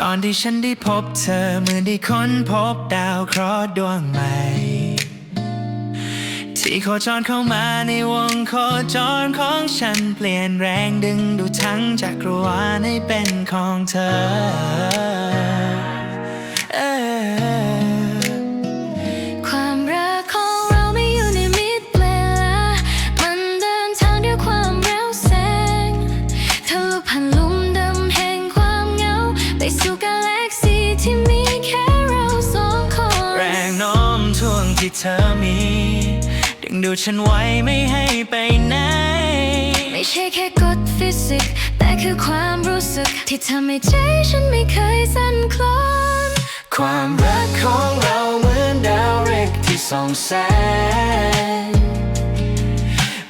ตอนที่ฉันได้พบเธอเหมือนได้ค้นพบดาวเคราะห์ดวงใหม่ ที่โคจรเข้ามาในวงโคจรของฉันเปลี่ยนแรงดึงดูดทั้งจักรวาลให้เป็นของเธอเออ ที่เธอมี ดึงดูดฉันไว้ไม่ให้ไปไหน ไม่ใช่แค่กฎฟิสิกส์แต่คือความรู้สึก ที่ทำให้ใจฉันไม่เคยสั่นคลอน ความรักของเราเหมือนดาวเล็กที่ส่องแสง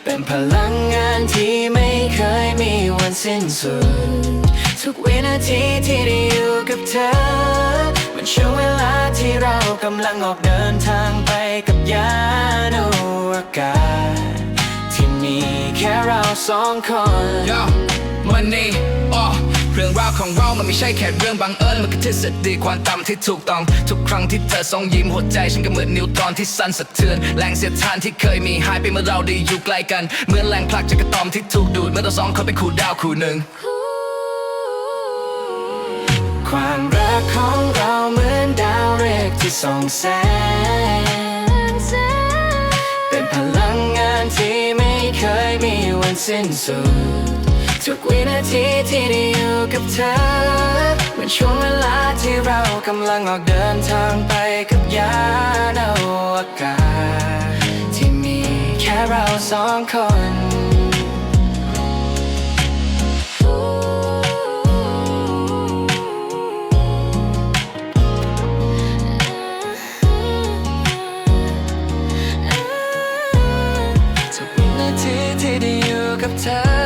เป็นพลังงานที่ไม่เคยมีวันสิ้นสุด ทุกวินาทีที่ได้อยู่กับเธอ มันช่วงเวลาที่เรากำลังออกเดินทางไป กับยานอวกาศที่มีแค่เราสองคนโยมันนี่อ๋อเรื่องราวของเรามันไม่ใช่แค่เรื่องบังเอิญมันคือทฤษฎีความต่ำที่ถูกต้อง ทุกครั้งที่เธอส่งยิ้มหัวใจฉันก็เหมือนนิวตรอนที่สั่นสะเทือน แรงเสียดทานที่เคยมีหายไปเมื่อเราได้อยู่ใกล้กัน เหมือนแรงผลักจากกระตอมที่ถูกดูดเมื่อเราสองคนเป็นคู่ดาวคู่หนึ่ง ความรักของเราเหมือนดาวเล็กที่ส่องแสง สิ้นสุด ทุกวินาทีที่ได้อยู่กับเธอเป็นช่วงเวลาที่เรากำลังออกเดินทางไปกับยานอวกาศที่มีแค่เราสองคน ทุ